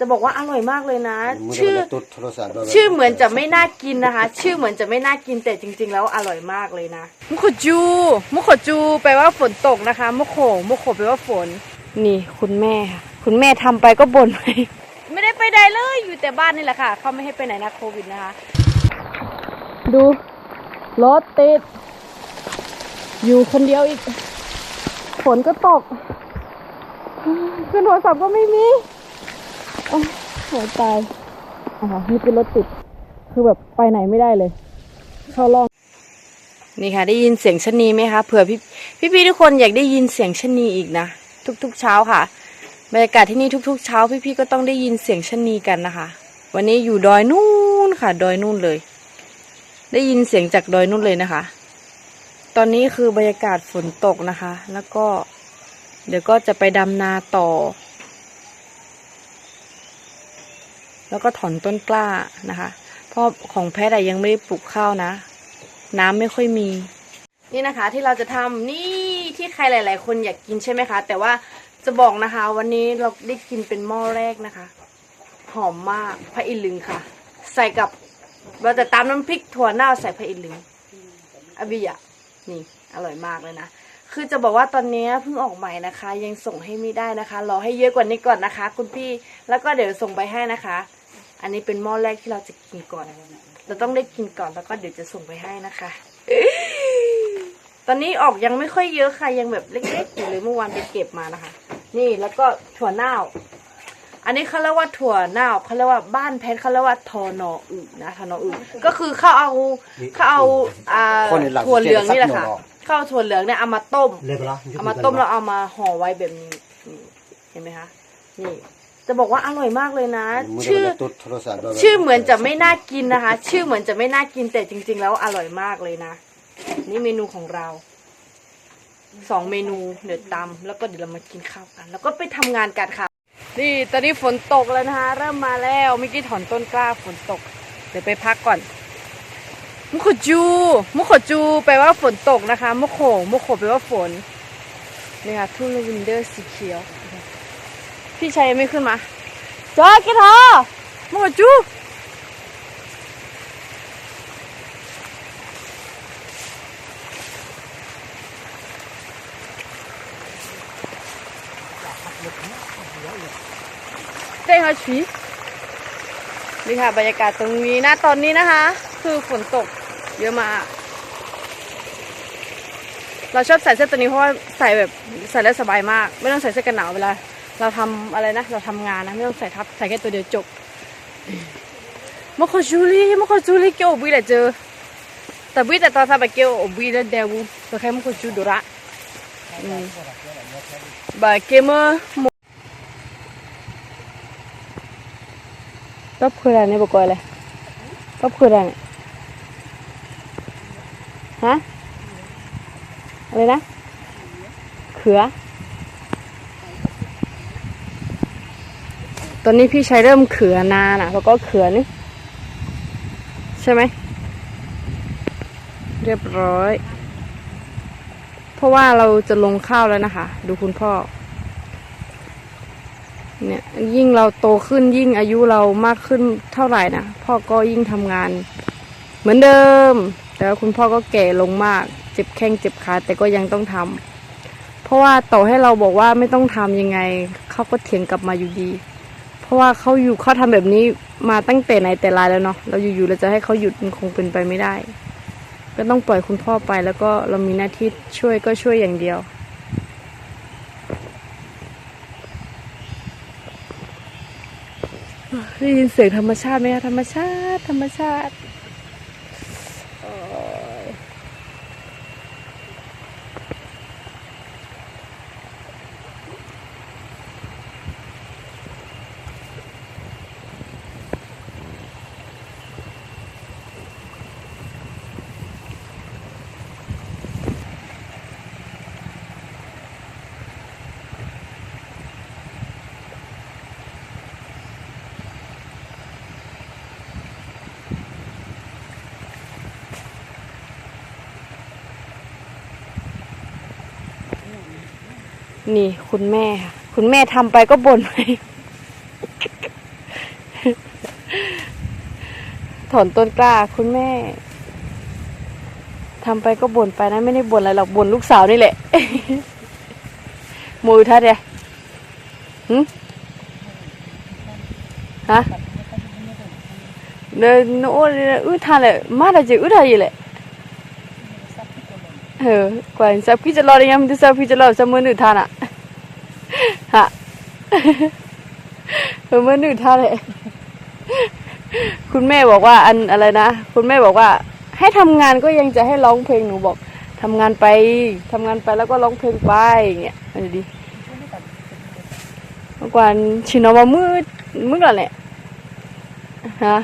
จะบอกว่าอร่อยมากเลยนะ ชื่ชื่ออชื่อเหมือนจะไม่น่ากินนะคะ ชื่อเหมือนจะไม่น่ากินแต่จริง ๆ แล้วอร่อยมากเลยนะ มุขจู มุขจูแปลว่าฝนตกนะคะ มุขโขมุขโขแปลว่าฝน นี่คุณแม่ค่ะคุณแม่ทำไปก็บ่นไปไม่ได้ไปไหนเลยอยู่แต่บ้านนี่แหละค่ะ เขาไม่ให้ไปไหนนะโควิดนะคะ ดูรถติด อยู่คนเดียวอีกฝนก็ตกขึ้นโทรศัพท์ก็ไม่มีโอ้หัวใจอ่านี่เป็นรถติด คือแบบไปไหนไม่ได้เลย เข้าร่อง นี่ค่ะ ได้ยินเสียงชนีไหมคะ เผื่อพี่พี่พี่ทุกคนอยากได้ยินเสียงชนีอีกนะ ทุกๆเช้าค่ะ บรรยากาศที่นี่ทุก ๆ เช้า พี่พี่ก็ต้องได้ยินเสียงชนีกันนะคะ วันนี้อยู่ดอยนู่นค่ะ ดอยนู่นเลย ได้ยินเสียงจากดอยนู่นเลยนะคะ ตอนนี้คือบรรยากาศฝนตกนะคะ แล้วก็ เดี๋ยวก็จะไปดำนาต่อ แล้วก็ถอนต้นกล้านะคะเพราะของแพทย์ยังไม่ได้ปลูกข้าวนะ น้ำไม่ค่อยมี นี่นะคะที่เราจะทำนี่ที่ใครหลาย ๆ คนอยากกินใช่ไหมคะ แต่ว่าจะบอกนะคะ วันนี้เราได้กินเป็นหม้อแรกนะคะ หอมมากพระอินทร์ลึงค่ะ ใส่กับเราจะตามน้ำพริกถั่วเน่าใส่พระอินทร์ลึงอบิยะนี่อร่อยมากเลยนะคือจะบอกว่าตอนนี้เพิ่งออกใหม่นะคะ ยังส่งให้ไม่ได้นะคะ รอให้เยอะกว่านี้ก่อนนะคะ คุณพี่แล้วก็เดี๋ยวส่งไปให้นะคะ อันนี้เป็นหม้อแรกที่เราจะกินก่อน เราต้องได้กินก่อนแล้วก็เดี๋ยวจะส่งไปให้นะคะ ตอนนี้ออกยังไม่ค่อยเยอะค่ะยังแบบเล็กๆอยู่เลยเมื่อวานไปเก็บมานะคะ นี่แล้วก็ถั่วเน่า อันนี้เขาเรียกว่าถั่วเน่าเขาเรียกว่าบ้านเพชรเขาเรียกว่าทอนออึนะทอนออึก็คือเขาเอาเขาเอาอ่าถั่วเหลืองนี่แหละค่ะเขาเอาถั่วเหลืองเนี่ยเอามาต้ม เอามาต้มแล้วเอามาห่อไว้แบบนี้นี่เห็นไหมคะ นี่ จะบอกว่าอร่อยมากเลยนะ ชื่อชื่อเหมือนจะไม่น่ากินนะคะ ชื่อเหมือนจะไม่น่ากินแต่จริง ๆ แล้วอร่อยมากเลยนะ นี่เมนูของเราสองเมนูเดี๋ยวตำแล้วก็เดี๋ยวเรามากินข้าวกัน แล้วก็ไปทำงานกันค่ะนี่ตอนนี้ฝนตกแล้วนะคะเริ่มมาแล้วเมื่อกี้ถอนต้นกล้าฝนตก เดี๋ยวไปพักก่อน มุขจู มุขจูแปลว่าฝนตกนะคะ มุขโขมุขโขแปลว่าฝนนี่ค่ะทุ่งลาเวนเดอร์สีเขียว พี่ชัยยังไม่ขึ้นมาจอกินเถอะมุขจูเต้นเขาชีนี่ค่ะ บรรยากาศตรงนี้นะตอนนี้นะคะ คือฝนตกเยอะมาก เราชอบใส่เสื้อตัวนี้เพราะว่าใส่แบบใส่แล้วสบายมาก ไม่ต้องใส่เสื้อกันหนาวเวลา เราทำอะไรนะ เราทำงานนะไม่ต้องใส่ทับใส่แค่ตัวเดียวจบมอคจูลี่มอคจูลี่เกี่ยวบุยแหละเจอแต่บุยแต่ตอนทำไปเกี่ยวบุยแล้วเดวูตัวแค่มอคจูดุระอืมบาเกมเมอร์ก็คืออะไรเนี่ยบอกเลยก็คืออะไรเนี่ยฮะอะไรนะเขือ ตอนนี้พี่ชายเริ่มเขือนานะแล้วก็เขือนี่ใช่ไหม เรียบร้อย เพราะว่าเราจะลงข้าวแล้วนะคะ ดูคุณพ่อ เนี่ยยิ่งเราโตขึ้นยิ่งอายุเรามากขึ้นเท่าไหร่นะพ่อก็ยิ่งทำงาน เหมือนเดิม แต่ว่าคุณพ่อก็แก่ลงมาก เจ็บแข้งเจ็บขาแต่ก็ยังต้องทำเพราะว่าต่อให้เราบอกว่าไม่ต้องทำยังไงเขาก็เถียงกลับมาอยู่ดี ราะว่าเขาอยู่เขาทำแบบนี้มาตั้งแต่ไหนแต่ไรแล้วเนาะเราอยู่ๆเราจะให้เขาหยุดมันคงเป็นไปไม่ได้ ก็ต้องปล่อยคุณพ่อไปแล้วก็เรามีหน้าที่ช่วยก็ช่วยอย่างเดียวได้ยินเสียงธรรมชาติไหมคะธรรมชาติ ธรรมชาติ นี่คุณแม่ค่ะ คุณแม่ทำไปก็บ่นไปถอนต้นกล้า คุณแม่ทำไปก็บ่นไปนะ ไม่ได้บ่นอะไรหรอกบ่นลูกสาวนี่แหละมือท่าเดียหึฮะเนนโอ้ยอึท่าเลยมาได้จะอึท่าอยู่แหละ เออกว่าสับพี่จะรอได้ยังไม่ได้สับพี่จะรอสักมือหนึ่งท่าน่ะฮะเออมือหนึ่งท่าเลยคุณแม่บอกว่าอันอะไรนะ คุณแม่บอกว่า ให้ทำงานก็ยังจะให้ร้องเพลงหนูบอกทำงานไปทำงานไปแล้วก็ร้องเพลงไปอย่างเงี้ยมันจะดีเมื่อก่อนชินอมามืดมืดอะไรเนี่ยฮะ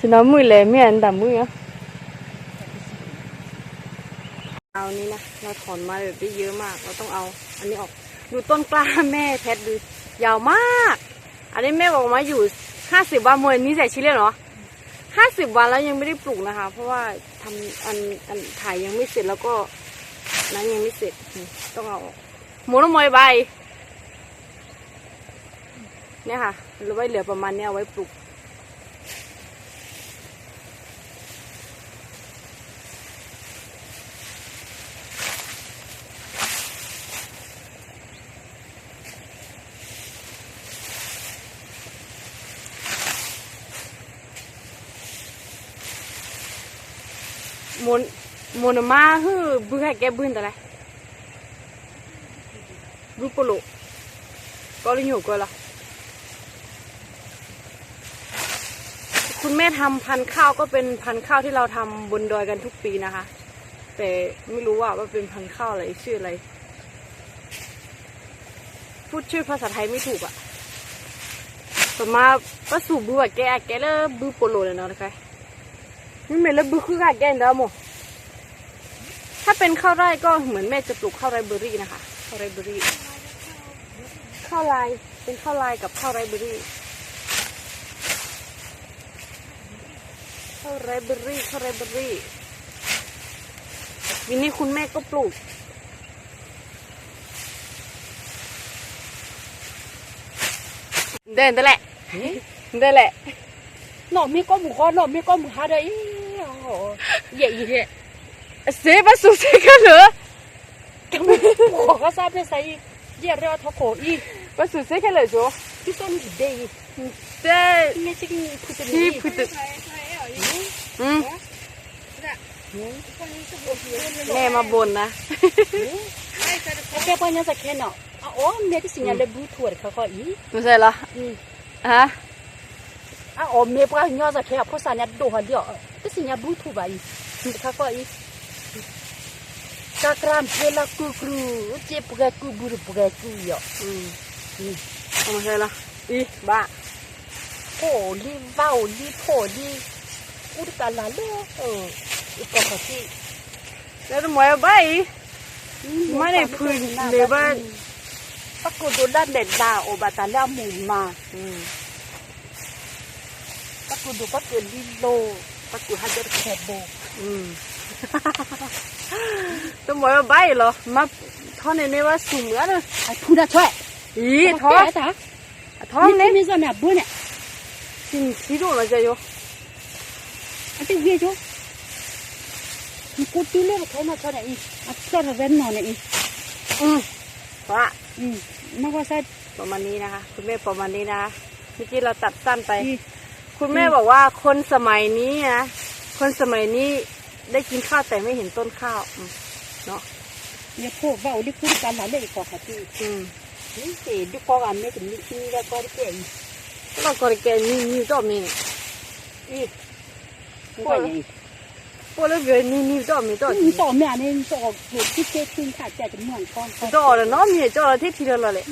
ชินอมืดเลยไม่อันดำมืดอะ เอานี่นะเราถอนมาแบบได้เยอะมาก เราต้องเอาอันนี้ออกดูต้นกล้าแม่แพทดูยาวมาก อันนี้แม่บอกมาอยู่ห้าสิบวันมวยนี้ใส่ชิเลียนเหรอห้าสิบวันแล้วยังไม่ได้ปลูกนะคะ เพราะว่าทำอันอันถ่ายยังไม่เสร็จแล้วก็นั้นยังไม่เสร็จต้องเอาออกหมูน้ำมวยใบเนี่ยค่ะเหลือไว้เหลือประมาณเนี้ยเอาไว้ปลูก มน มนมาฮือบึ้งให้แกบึ้งแต่ไรรูปโปโลก็เลยอยู่ก็ละคุณแม่ทำพันข้าวก็เป็นพันข้าวที่เราทำบนดอยกันทุกปีนะคะ แต่ไม่รู้ว่าว่าเป็นพันข้าวอะไรชื่ออะไร พูดชื่อภาษาไทยไม่ถูกอะต่อมาก็สูบบูอแกแกเลยบูโปโลเลยเนาะนะคะนี่เมลบุคือกาแกนเดอโมถ้ เป็นข้าวไร่ก็เหมือนแม่จะปลูกข้าวไรเบอรี่นะคะข้าวไรเบอรี่ข้าวลายเป็นข้าวลายกับข้าวไรเบอรี่ข้าวไรเบอรี่ข้าวไรเบอรี่วินนี้คุณแม่ก็ปลูกเดินแต่แหละเดินแหละ nó mi có một con nó mi có một hai đấy vậy gì vậy เสียมาสุดเสียกันเหร อ cái một cổ cái sao bên say giờ ra thọ cổ y มาสุดเสียกันเลยจ้ะ cái con gì đây เจ้ nghe chứ phụ tử ที่พุตอืมแม่มาบนนะ cái bao nhiêu khen nọ à ô mẹ cái sinh nhật là bút thuở khó khó ý ไม่ใช่เหรอ ừ ฮะ à ô mẹ bao nhiêu giờ khen có sao nhật đồ hả điệu cái sinh nhật bút thuở vậy khó khó ý Cakram pela kukru, je puga kuburu puga kuyo. อืมอืมเอาไม่ใช่เหรออีบ้าโอ้รีเว้า รีโผรีอุดกันละเล่เอออีกก็พอที่แล้วทำไมเอาไปไม่ได้พื้นเลยบ้านปรากฏด้านเด่นดาโอบาตาแล้วหมุนมาอืมปรากฏดูปรากฏลิโลปรากฏฮันเดอร์แคบโบอืม ทำไมเอาไปเหรอมาท่อนนี้ว่าสูงเหมือนเลยไอ้พูดนะช่วยอีท้อจ้ะท้อนี่เนี่ยมีส่วนเนี่ยบุเนี่ยจริงสีดูเราจะอยู่อันที่เวียจูมีกูตีเล่ใครมาช่วยเนี่ยอีอะช่วยเราเว้นหน่อยเนี่ยอีอืมว่าอืมนักว่าใช่ประมาณนี้นะคะ คุณแม่ประมาณนี้นะคะเมื่อกี้เราตัดสั้นไปอีคุณแม่บอกว่าคนสมัยนี้นะคนสมัยนี้ได้กินข้าวแต่ไม่เห็นต้นข้าวอืม เนาะเนี่ยพวกเบาดิคุ้กันหลายเลยก็ค่ะที่อืมนี่เสียดูกอกันไม่ถึงนี่ที่แล้วก็ได้เก่งแล้วก็ได้เก่งนี่นี่จอมนี่อีพวกนี้พวกเล้วกเกินนี่นี่จอมนี่จอมนี่จอมเนี่ยนี่อมเหตุที่เกิดขึ้นค่ะเหมือนก้อนจอมแล้วเนาะมีจอมที่ทีละละเลย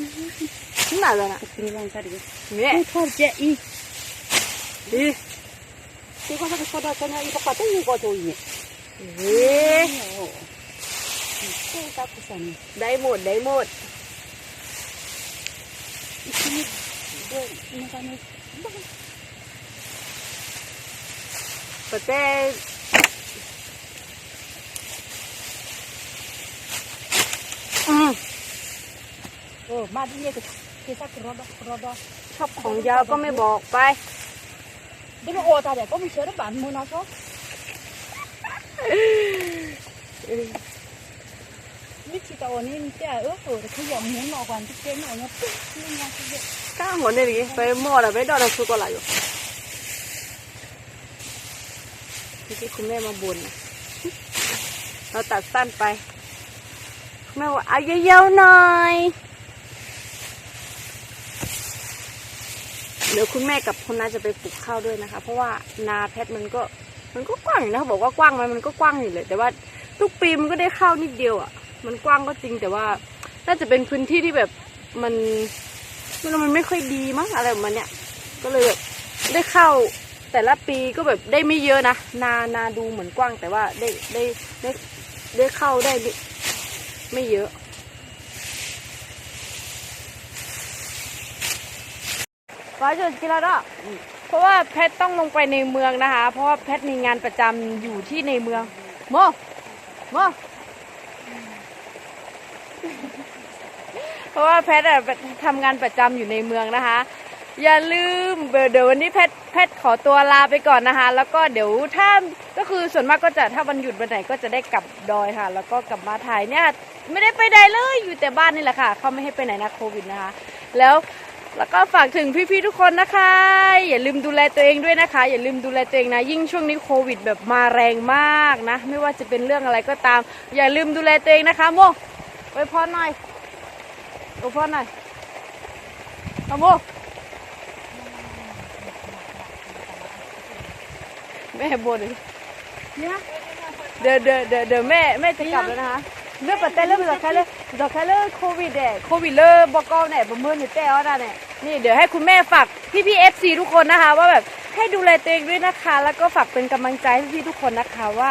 นี่น่าจะนะทีละละดิเนี่ยทอดเจ๊อีอีที่ก็จะก็ได้กันนะอีกก็ต้องมีก็ตัวอีเนี่เอ๊ะ ได้หมดได้หมดอีกนิดเดียมันก็ไม่ปัจจัยอืโอ้มาที่นี่ก็คือสักรอดรอดชอบของยาวก็ไม่บอกไปดูโอตาเด็กก็มีเชื้อหรือเปมูนาชอบ nọ nó tức nhưng mà cái việc ก้าหมดเลยดิไปหมดอะไปดอดสุกอะไรอยู่ที่คุณแม่มาบ่นเราตัดสั้นไปแม่ว่าเอาเยอะๆหน่อยเดี๋ยวคุณแม่กับคุณน้าจะไปปลูกข้าวด้วยนะคะ เพราะว่านาแพทมันก็มันก็กว้างอยู่นะเขาบอกว่ากว้างไหมมันก็กว้างอยู่เลย แต่ว่าทุกปีมันก็ได้ข้าวนิดเดียวอะ มันกว้างก็จริงแต่ว่า น่าจะเป็นพื้นที่ที่แบบมันมันมันไม่ค่อยดีมั้งอะไรประมาณเนี้ยก็เลยแบบได้เข้าแต่ละปีก็แบบได้ไม่เยอะนะนานาดูเหมือนกว้าง แต่ว่าได้ได้ได้ได้เข้าได้ไม่เยอะฟ้าจนกินแล้วเนาเพราะว่าแพทต้องลงไปในเมืองนะคะ เพราะว่าแพทมีงานประจำอยู่ที่ในเมืองโมโม เพราะว่าแพทอะทำงานประจำอยู่ในเมืองนะคะ อย่าลืมเดี๋ยววันนี้แพทแพทขอตัวลาไปก่อนนะคะ แล้วก็เดี๋ยวถ้าก็คือส่วนมากก็จะถ้าวันหยุดวันไหนก็จะได้กลับดอยค่ะ แล้วก็กลับมาถ่ายเนี่ยไม่ได้ไปใดเลยอยู่แต่บ้านนี่แหละค่ะเขาไม่ให้ไปไหนนะโควิดนะคะ แล้วแล้วก็ฝากถึงพี่ๆทุกคนนะคะ อย่าลืมดูแลตัวเองด้วยนะคะ อย่าลืมดูแลตัวเองนะ ยิ่งช่วงนี้โควิดแบบมาแรงมากนะ ไม่ว่าจะเป็นเรื่องอะไรก็ตาม อย่าลืมดูแลตัวเองนะคะโม ไว้พรหน่อยโอ้พรหน่อยเอาโมแม่บ่นเลยเดี๋ยวเดี๋ยวเดี๋ยวเดี๋ยวแม่แม่จะกลับแล้วนะคะเรื่องปัจจัยเรื่องดอกแค่เลยดอกแค่เลยโควิดเนี่ยโควิดเลยบอกกเนี่ยประเมินอยู่แต่ว่าเนี่ยนี่เดี๋ยวให้คุณแม่ฝากพี่พี่เอฟซีทุกคนนะคะ ว่าแบบให้ดูแลตัวเองด้วยนะคะ แล้วก็ฝากเป็นกำลังใจให้พี่ทุกคนนะคะว่า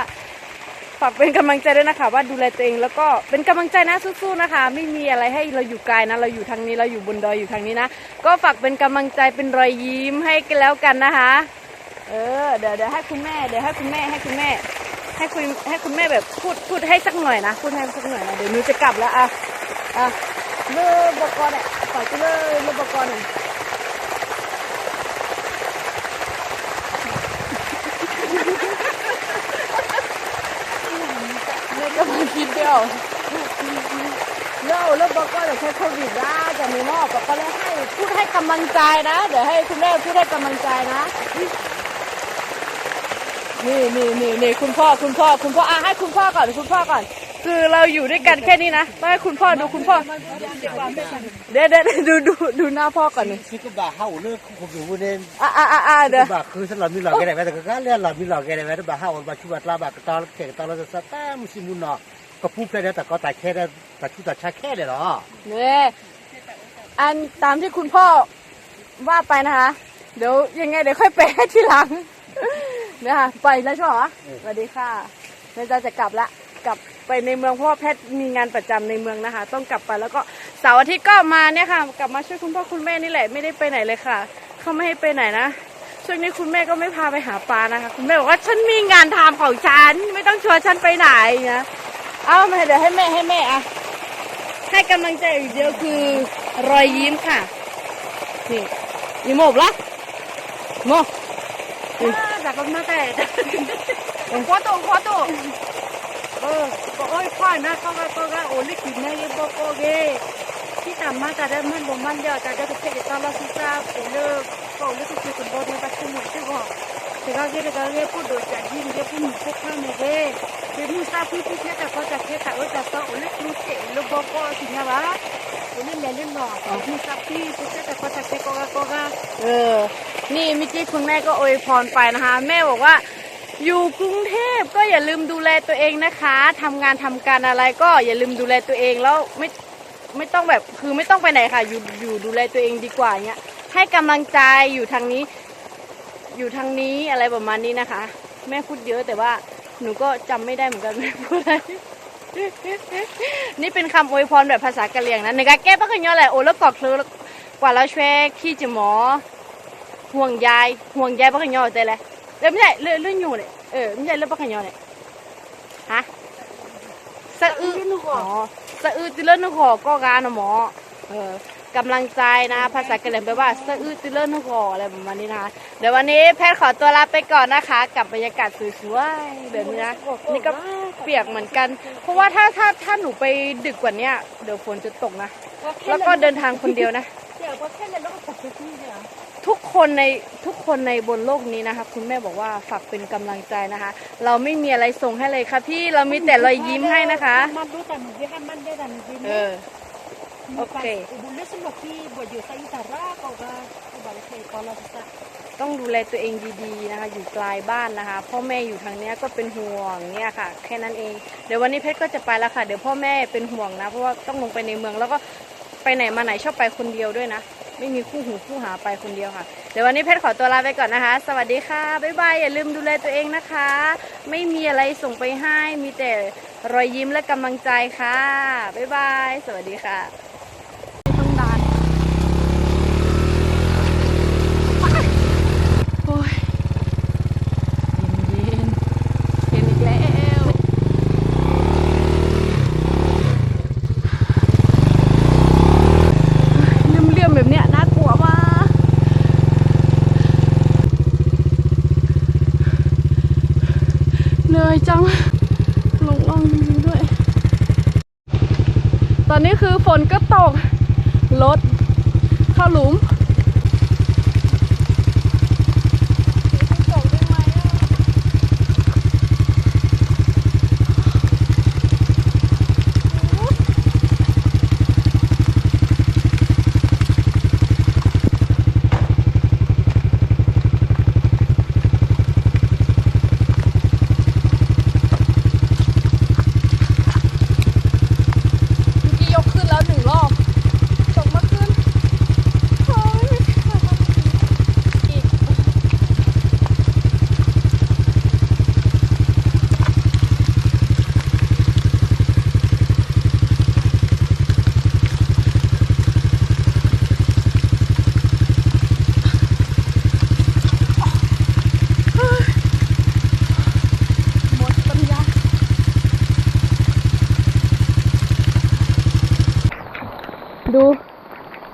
ฝากเป็นกำลังใจด้วยนะคะ ว่าดูแลตัวเองแล้วก็เป็นกำลังใจนะสู้ๆนะคะ ไม่มีอะไรให้เราอยู่ไกลนะ เราอยู่ทางนี้เราอยู่บนดอยอยู่ทางนี้นะ ก็ฝากเป็นกำลังใจเป็นรอยยิ้มให้กันแล้วกันนะคะ เออเดี๋ยวเดี๋ยวให้คุณแม่เดี๋ยวให้คุณแม่ให้คุณแม่ ให้คุณให้คุณแม่แบบพูดพูดให้สักหน่อยนะพูดให้สักหน่อยนะเดี๋ยวนูจะกลับแล้วอะอะเลิกบกรเนี่ยขอจะเลิกเลิกบกรหน่อยแม่ก็มาคิด เดียวเลิกเลิกบกรเดี๋ยวใช้โควิดนะจะมีหม้อบกรเลยให้พูดให้กำลังใจนะ เดี๋ยวให้คุณแม่พูดให้กำลังใจนะ นี่นี่นี่นี่คุณพ่อคุณพ่อคุณพ่ออะให้คุณพ่อก่อนคุณพ่อก่อน คือเราอยู่ด้วยกันแค่นี้นะต้องให้คุณพ่อดูคุณพ่อ เดี๋ยวเดี๋ยวดูดูดูหน้าพ่อก่อนหนึ่งที่ก็บ่าเฮาเลิกคุมอยู่เนี่ยอะอะอะอะเดี๋ยวบ่าคือสำหรับมีหลอกแกได้ไหมแต่ก็เรียนหลอกมีหลอกแกได้ไหมบ่าเฮาบ่าชุบัดลาบ่าก็ตอนเก่งตอนเราจะสตามุสิมุนเนาะ ก็พูดไปแล้วแต่ก็แต่แค่ได้แต่ชุดแต่ชาแค่เลยเหรอเนี่ยอันตามที่คุณพ่อว่าไปนะคะ เดี๋ยวยังไงเดี๋ยวค่อยไปให้ทีหลังเนี่ยค่ะไปแล้วใช่ไหมสวัสดีค่ะแม่จะจะกลับละกลับไปในเมืองเพราะว่าแพทย์มีงานประจำในเมืองนะคะ ต้องกลับไปแล้วก็เสาร์อาทิตย์ก็มาเนี่ยค่ะ กลับมาช่วยคุณพ่อคุณแม่นี่แหละไม่ได้ไปไหนเลยค่ะเขาไม่ให้ไปไหนนะช่วงนี้คุณแม่ก็ไม่พาไปหาปลานะคะ คุณแม่บอกว่าฉันมีงานทำของฉันไม่ต้องชวนฉันไปไหนนะ เอามาเดี๋ยวให้แม่ให้แม่อะให้กำลังใจอีกเดียวคือรอยยิ้มค่ะ นี่ยิ้มโมบละโม À, dạ con má tè. Quá tổ quá tổ. Ờ, có ơi khoai na con ga con ga ổn định kịp này cái bò cô ghê. Khi tạm má ta đã mất bộ man giờ ta đã có thể ta lo sinh ra cổ lơ cổ lơ cái chuyện bò này ta không được เกิ제가 제가 예쁘도 자기 예쁜 목표하는데 제무사เ피제า거자 제가 어디서 오늘 그렇게 일로 보고 지나와 오늘 내는 너 제무 사피 제가 거자 제가จะเออ นี่เมิจิคุณแม่ก็อวยพรไปนะคะ แม่บอกว่า อยู่กรุงเทพก็อย่าลืมดูแลตัวเองนะคะทำงานทำการอะไรก็อย่าลืมดูแลตัวเองแล้วไม่ไม่ต้องแบบคือไม่ต้องไปไหนค่ะ อยู่อยู่ดูแลตัวเองดีกว่าเนี้ยให้กำลังใจอยู่ทางนี้ อยู่ทางนี้อะไรประมาณนี้นะคะ แม่พูดเยอะแต่ว่าหนูก็จำไม่ได้เหมือนกันแม่พูดอะไรนี่เป็นคำอวยพรแบบภาษากะเหรี่ยงนะในการแก้ปัญหาอะไรโอ้แล้วกอกเธอกว่าแล้วช่วยขี้จะหมอ ห่วงใยห่วงใยปัญหาใจเลยเออไม่ใช่เรื่องเรื่องอยู่เนี่ยเออไม่ใช่เรื่องปัญหาเนี่ยฮะสะอื้ออ๋อสะอื้อติเล่นนึกหอก็กานหมอเออ กำลังใจนะภาษากะเหรี่ยงแปลว่าสะอื้อตื้อเลื่อนหัวอะไรประมาณนี้นะคะเดี๋ยววันนี้แพทย์ขอตัวลาไปก่อนนะคะ กับบรรยากาศสวยๆแบบนี้นะนี่ก็เปียกเหมือนกัน เพราะว่าถ้าถ้าถ้าหนูไปดึกกว่านี้เดี๋ยวฝนจะตกนะ แล้วก็เดินทางคนเดียวนะเดี๋ยวก็แค่เลยแล้วก็ตกไปที่เนี่ยทุกคนในทุกคนในบนโลกนี้นะคะ คุณแม่บอกว่าฝากเป็นกำลังใจนะคะ เราไม่มีอะไรส่งให้เลยค่ะพี่เรามีแต่รอยยิ้มให้นะคะมันรู้แต่หนูยี่ห้ามันได้แต่หนูยิ้มเออ โอเคบุญเลือดสมบัติที่บวชอยู่ไซตาร่าก็ก็บางทีตอนเราจะต้องดูแลตัวเองดีๆนะคะ อยู่ไกลบ้านนะคะ พ่อแม่อยู่ทางเนี้ยก็เป็นห่วงเนี่ยค่ะ แค่นั้นเอง เดี๋ยววันนี้เพชรก็จะไปแล้วค่ะ เดี๋ยวพ่อแม่เป็นห่วงนะ เพราะว่าต้องลงไปในเมืองแล้วก็ไปไหนมาไหนชอบไปคนเดียวด้วยนะ ไม่มีคู่หูคู่หาไปคนเดียวค่ะ เดี๋ยววันนี้เพชรขอตัวลาไปก่อนนะคะ สวัสดีค่ะ บ๊ายบาย อย่าลืมดูแลตัวเองนะคะ ไม่มีอะไรส่งไปให้ มีแต่รอยยิ้มและกำลังใจค่ะ บ๊ายบาย สวัสดีค่ะ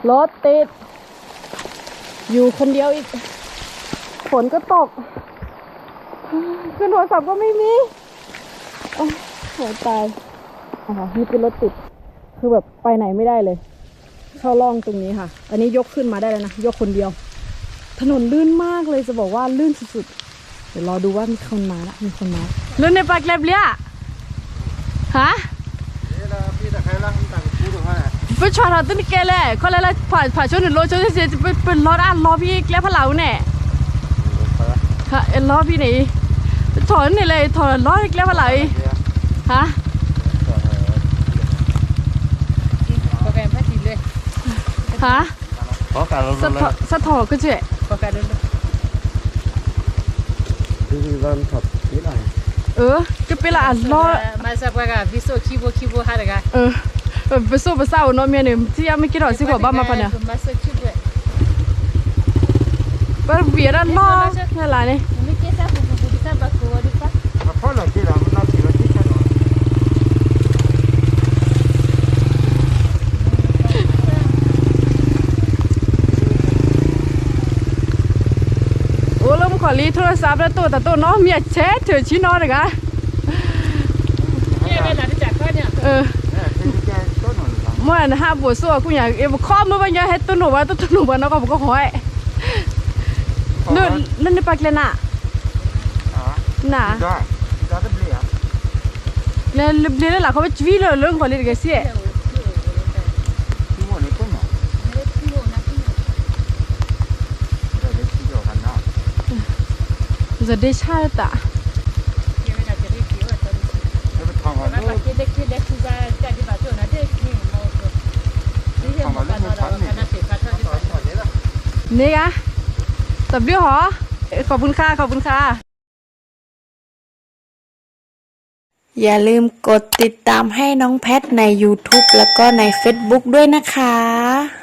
รถติด อยู่คนเดียวอีก ฝนก็ตกขึ้นโทรศัพท์ก็ไม่มีโอ้ยหัวตายอ๋อนี่เป็นรถติด คือแบบไปไหนไม่ได้เลย เข้าร่องตรงนี้ค่ะ อันนี้ยกขึ้นมาได้แล้วนะ ยกคนเดียว ถนนลื่นมากเลยจะบอกว่าลื่นสุดๆ เดี๋ยวรอดูว่ามีคนมาละมีคนมา ลื่นในปากเล็บเลี้ยฮะ ปชอตตึ้งแกเลยก็เลยผ่านผ่านช่วงหนึ่งโลช่วงที่เสียจะเป็นเป็นล้อด้านล้อพี่แล้วพะเหลาเนี่ยฮะเอ็นล้อพี่ไหนถอนนี่เลยถอนล้อแล้วพะเหลาฮะโปรแกรมพัดจีเลยฮะขอการลดสะทอสะทอก็เจ๊โปรแกรมเดินคือเราถอดนิดหน่อยเออก็เป็นละอะล้อมาสักว่ากับวิโซคิโบคิโบฮาร์ดกันเออเออ ไปสู้ไปเศร้าเนาะเมียเนี่ยที่ยังไม่คิดหรอกสิหัวบ้ามาปะเนี่ยมาสักคิโบไปเบียดด้านล้อนี่อะไรเนี่ยไม่เกี่ยวกับบุบุบุดิซ่าบักกัวดิซ่าเพราะเราที่เราเราที่เราที่แค่นั้นโอ้แล้วมึงขอรีโทรศัพท์แล้วตัวแต่ตัวน้องเมียแชทเธอชี้น้องเลยกะเนี่ยเป็นหลานที่จากข้าเนี่ยเออ มื่อนะฮะบัวสัวกูอยากเอ็มข้อมือบันยาให้ตัวหนูว่าตัวหนูว่าน้องก็บอกก็หอยนู่นนั่นในปากเลยน่ะอ๋อน่ะได้ได้ได้เปลี่ยนแล้วเรียนแล้วล่ะเขาไปจีเลยเรื่องของเรียนกันเสียที่หมดนี้ต้นหนอเดี๋ยวที่เดียวกันเนาะจะได้ชาตะเดี๋ นี่ยังมาเราเราคณะเสียค่าเท่าที่ตอนก่อนนี้ละนี่กะตับเบี้ยวหอขอบคุณค่ะ ขอบคุณค่ะ อย่าลืมกดติดตามให้น้องแพทใน YouTube แล้วก็ใน Facebook ด้วยนะคะ